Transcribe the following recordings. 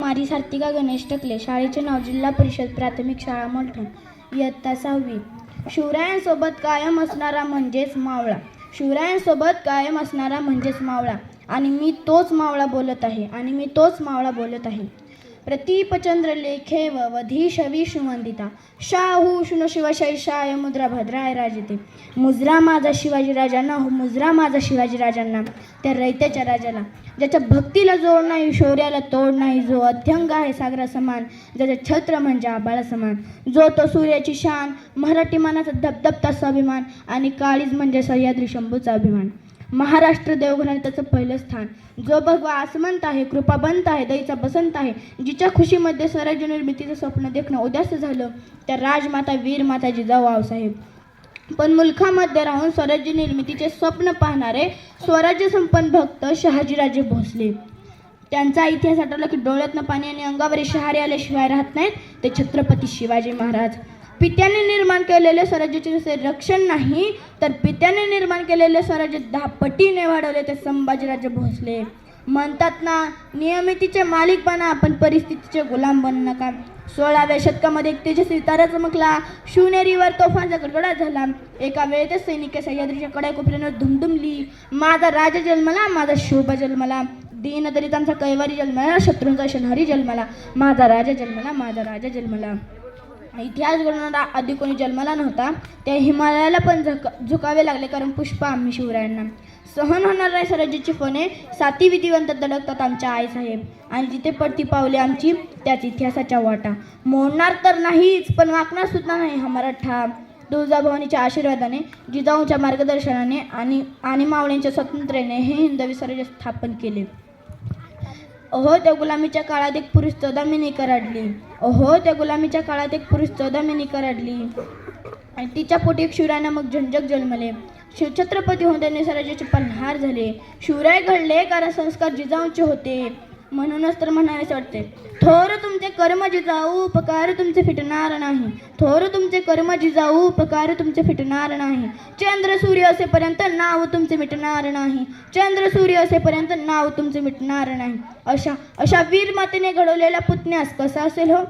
मारी सार्थिका गणेश टकले शाळेचे नाव जिल्हा परिषद प्राथमिक शाळा मलठण इयत्ता सहावी. शिवरायांसोबत कायम असणारा म्हणजेच मावळा. शिवरायांसोबत कायम असणारा म्हणजेच मावळा. आणि मी तोच मावळा बोलत आहे. आणि मी तोच मावळा बोलत आहे. प्रतीपचंद्र लेखे वधी शवी शाहू शुन शिवशाही मुद्रा भद्राय राजते. मुजरा माझा शिवाजी राजांना हो मुजरा माझा शिवाजी राजांना. त्या रयत्याच्या राजाला. ज्याच्या भक्तीला जोड नाही शौर्याला तोड नाही जो अध्यंग आहे सागरा समान ज्याचे छत्र म्हणजे आबाळा समान. जो तो सूर्याची शान मराठी मानाचा धबधबता स्वाभिमान आणि काळीज म्हणजे सह्याद्री शंभूचा अभिमान. महाराष्ट्र देवघराने त्याचं पहिलं स्थान. जो भगवा आसमंत आहे कृपाबंत आहे दईचा बसंत आहे जिच्या खुशीमध्ये स्वराज्य निर्मितीचं स्वप्न देखणं उद्यास्त झालं त्या राजमाता वीर माता जिजाऊ आऊसाहेब पण मुलखामध्ये राहून स्वराज्य निर्मितीचे स्वप्न पाहणारे स्वराज्य संपन्न भक्त शहाजीराजे भोसले. त्यांचा इतिहास आठवला की डोळ्यातनं पाणी आणि अंगावर शहारे आल्याशिवाय राहत नाहीत ते छत्रपती शिवाजी महाराज. पित्याने निर्माण केलेले स्वराज्याचे जसे रक्षण नाही तर पित्याने निर्माण केलेले स्वराज्य दहा पटीने वाढवले ते संभाजीराजे भोसले. म्हणतात ना नियमितीचे मालिक बना पण परिस्थितीचे गुलाम बनू नका. सोळाव्या शतकामध्ये एक तेजस्वी तारा चमकला. शिवनेरीवर तोफांचा गडगडा झाला. एका वेळेतच सैनिक सह्याद्रीच्या कड्या कोपऱ्यानं धुमधुमली. माझा राजा जन्मला माझा शोभा जन्मला. दीनदलितांचा कैवारी जन्मला शत्रूंचा शनहरी जन्मला. माझा राजा जन्मला माझा राजा जन्मला. इतिहास घडवणारा आधी कोणी जन्मला नव्हता त्या हिमालयाला पण झक झुकावे लागले कारण पुष्पा आम्ही शिवरायांना. सहन होणार नाही स्वराज्याची फणे साती विधिवंत दडकतात आमच्या आईसाहेब. आणि जिथे पडती पावले आमची त्याच इतिहासाच्या वाटा. मोडणार तर नाहीच पण वाकणार सुद्धा नाही हा मराठा. तुळजाभवानीच्या आशीर्वादाने जिजाऊंच्या मार्गदर्शनाने आणि आणि मावळ्यांच्या स्वातंत्र्याने हे हिंदवी स्वराज्य स्थापन केले. अहो त्या गुलामीच्या काळात एक पुरुष चौदामिनी कराडली. अहो त्या गुलामीच्या काळात एक पुरुष चौदामिनी कराडली. आणि तिच्या पोटी एक शिवराय नामक झंझक जन्मले. शिवछत्रपती होऊन त्यांनी स्वराज्याचे पन्हार झाले. शिवराय घडले कारण संस्कार जिजाऊंचे होते. म्हणूनच तर म्हणावेसे वाटते. थोर तुमचे कर्म जिजाऊ उपकार तुमचे फिटणार नाही. थोर तुमचे कर्म जिजाऊ उपकार तुमचे फिटणार नाही. चंद्र सूर्य असेपर्यंत नाव तुमचे मिटणार नाही. चंद्र सूर्य असेपर्यंत नाव तुमचे मिटणार नाही. अशा अशा वीर मातेने घडवलेल्या पुतण्यास कसा असेल हो?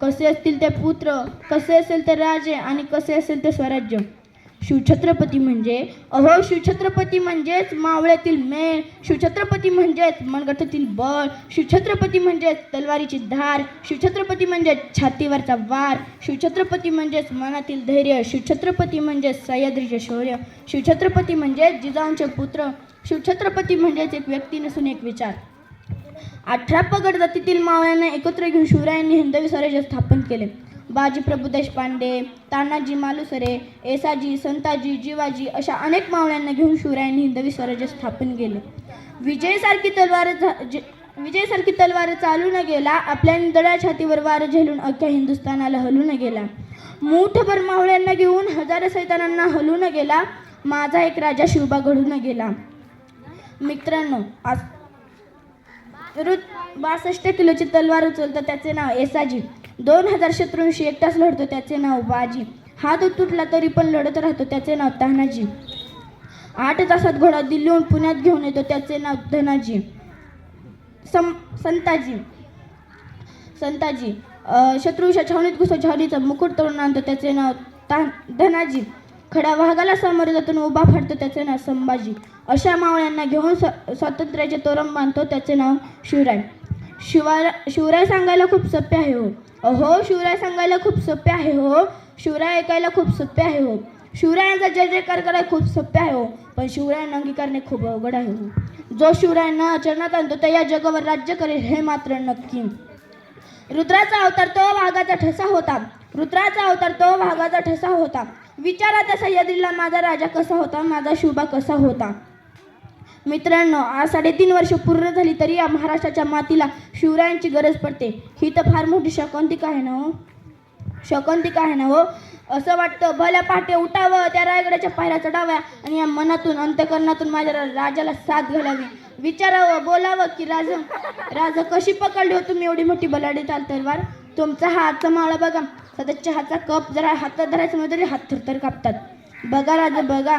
कसे असतील ते पुत्र? कसे असेल ते राजे? आणि कसे असेल ते स्वराज्य? शिवछत्रपती म्हणजे अहो शिवछत्रपती म्हणजेच मावळ्यातील मेळ शिवछत्रपती म्हणजेच मनगटातील बळ शिवछत्रपती म्हणजेच तलवारीची धार शिवछत्रपती म्हणजेच छातीवरचा वार शिवछत्रपती म्हणजेच मनातील धैर्य शिवछत्रपती म्हणजेच सह्याद्रीचे शौर्य शिवछत्रपती म्हणजेच जिजाऊंचे पुत्र शिवछत्रपती म्हणजेच एक व्यक्ती नसून एक विचार. अठरा पगड जातीतील मावळ्यांना एकत्र घेऊन शिवरायांनी हिंदवी स्वराज्य स्थापन केले. बाजी प्रभू देशपांडे तानाजी मालुसरे एसाजी संताजी जिवाजी अशा अनेक मावळ्यांना घेऊन शिवरायांनी हिंदवी स्वराज्य स्थापन केले. विजयसारखी तलवार झा- जे- विजयसारखी तलवार चालू न गेला आपल्या निदळ्या छातीवर वार झेलून अख्ख्या हिंदुस्थानाला हलू न गेला. मूठभर मावळ्यांना घेऊन हजारो सैतानांना हलू न गेला माझा एक राजा शिवबा घडून गेला. मित्रांनो आज रुत बासष्ट किलोची तलवार उचलतो त्याचे नाव एसाजी. दोन हजार शत्रूंशी एकटाच लढतो त्याचे नाव बाजी. हात तुटला तरी पण लढत राहतो त्याचे नाव तानाजी. आठ तासात घोडा दिल्लीहून पुण्यात घेऊन येतो त्याचे नाव धनाजी. सम संताजी. संताजी. अ, शत्रूच्या छावणीत घुसतो छावणीचा मुकुट तोडून आणतो त्याचे नाव ता धनाजी. खड्या वाघाला सामोरे जातून उभा फाडतो त्याचे नाव संभाजी. अशा मावळ्यांना घेऊन स स्वातंत्र्याचे तोरण बांधतो त्याचे नाव शिवराय. शिवाय शिवराय सांगायला खूप सोपे आहे हो. अहो शिवराय सांगायला खूप सोपे आहे हो. शिवराय ऐकायला खूप सोपे आहे हो. शिवरायांचा जय जयकार करायला खूप सोपे आहे हो. पण शिवरायांना अंगीकारणे खूप अवघड आहे हो. जो शिवरायांना आचरणात आणतो तर या जगावर राज्य करेल हे मात्र नक्की. रुद्राचा अवतार तो वाघाचा ठसा होता. रुद्राचा अवतार तो वाघाचा ठसा होता. विचारा त्या सह्याद्रीला माझा राजा कसा होता माझा शुभा कसा होता. मित्रांनो आज साडेतीन वर्ष पूर्ण झाली तरी या महाराष्ट्राच्या मातीला शिवरायांची गरज पडते. ही तर फार मोठी शकुंतिका आहे ना हो? शकुंतिका आहे ना हो? असं वाटतं भल्या पहाटे उठावं त्या रायगडाच्या पायऱ्या चढाव्या आणि या मनातून अंतकरणातून माझ्या राजाला साथ घालावी. विचारावं बोलावं की राज राजा कशी पकडली हो तुम्ही एवढी मोठी बलाडी चाल तलवार तुमचा हा माळा बघा. सतत चहाचा कप जरा हातात धरायचं म्हणजे तरी हात थरथर कापतात. बघा राजा बघा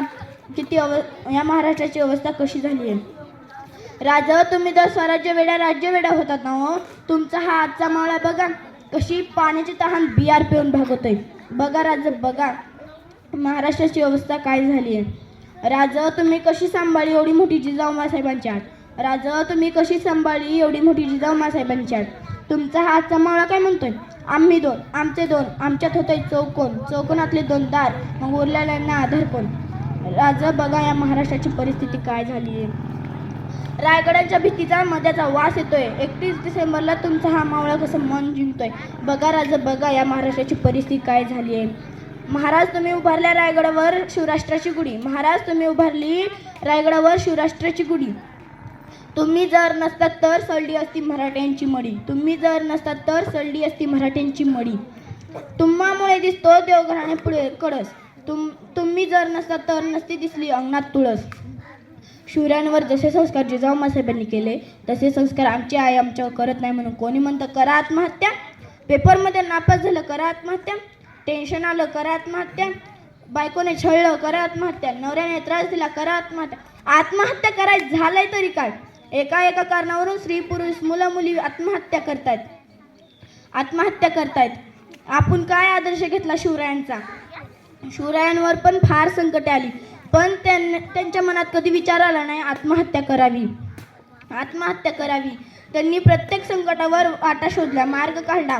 किती अव या महाराष्ट्राची अवस्था कशी झाली आहे. राजा तुम्ही तर स्वराज्य वेड्या राज्य वेड्या होतात ना हो. तुमचा हा आजचा माळा बघा. कशी पाण्याची तहान बियार पिऊन भागवतोय. बघा राजा बघा. महाराष्ट्राची अवस्था काय झाली आहे. राजा तुम्ही कशी सांभाळी एवढी मोठी जिजाऊ मासाहेबांची आठ राजा तुम्ही कशी सांभाळी एवढी मोठी जिजाऊ मासाहेबांची आठ तुमचा हा आजचा माळा काय म्हणतोय? आम्ही दोन आमचे दोन आमच्यात होते चौकोन. चौकोनातले दोन दार मग उरलेल्यांना आधार कोण? राजा बघा या महाराष्ट्राची परिस्थिती काय झाली आहे. रायगडाच्या भीतीचा मध्याचा वास येतोय. एकतीस डिसेंबरला तुमचा हा मावळा कसं मन जिंकतोय. बघा राजा बघा या महाराष्ट्राची परिस्थिती काय झाली आहे. महाराज तुम्ही उभारल्या रायगडावर शिवराष्ट्राची गुढी. महाराज तुम्ही उभारली रायगडावर शिवराष्ट्राची गुढी. तुम्ही जर नसतात तर सळली असती मराठ्यांची मडी. तुम्ही जर नसतात तर सळली असती मराठ्यांची मडी. तुम्हामुळे दिसतो देवघराणे पुढे कडस तुम तुम्ही जर नसतात तर नसती दिसली अंगणात तुळस. शिवरायांवर जसे संस्कार जिजाऊ मासाहेबांनी केले तसे संस्कार आमची आई आमच्यावर करत नाही म्हणून कोणी म्हणतं करा आत्महत्या. पेपरमध्ये नापास झालं करा आत्महत्या. टेन्शन आलं करा आत्महत्या. बायकोने छळलं करा आत्महत्या. नवऱ्याने त्रास दिला करा आत्महत्या. आत्महत्या करायचं झालंय तरी काय? एका एका कारणावरून स्त्री पुरुष मुलं मुली आत्महत्या करतायत. आत्महत्या करतायत. आपण काय आदर्श घेतला शिवरायांचा? शिवरायांवर पण फार संकटे आली. पण त्यां त्यांच्या मनात कधी विचार आला नाही आत्महत्या करावी. आत्महत्या करावी. त्यांनी प्रत्येक संकटावर वाटा शोधला. मार्ग काढला.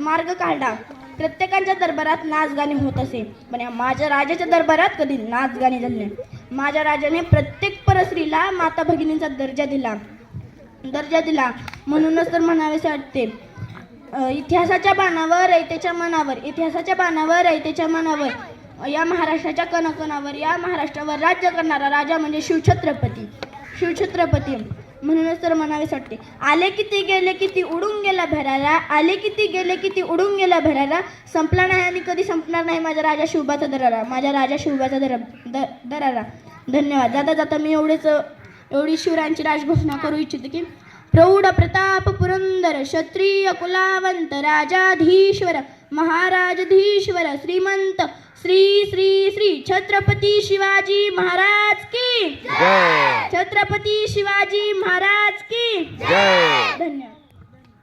मार्ग काढला. प्रत्येकाच्या दरबारात नाचगाणे होत असे. पण या माझ्या राजाच्या दरबारात कधी नाच गाणी झाले नाही. माझ्या राजाने प्रत्येक परस्त्रीला माता भगिनींचा दर्जा दिला. दर्जा दिला. म्हणूनच तर म्हणावेसे वाटते इतिहासाच्या बाणावर रयतेच्या मनावर इतिहासाच्या बाणावर रयतेच्या मनावर या महाराष्ट्राच्या कणकणावर या महाराष्ट्रावर राज्य करणारा राजा म्हणजे शिवछत्रपती. शिवछत्रपती. म्हणूनच तर म्हणावेच वाटते आले किती गेले किती उडून गेला भरारा. आले किती गेले किती उडून गेला भरारा. संपला नाही आणि कधी संपणार नाही माझ्या राजा शिवबाचा दरारा. माझ्या राजा शिवबाचा दर द- दरारा. धन्यवाद. जाता जाता मी एवढेच एवढी शिवरायांची राजघोषणा करू इच्छिते की प्रौढ प्रताप पुरंदर क्षत्रिय कुलावंत राजाधीश्वर महाराजधीश्वर श्रीमंत श्री श्री श्री छत्रपती शिवाजी महाराज की जय. छत्रपती शिवाजी महाराज की जय. धन्यवाद.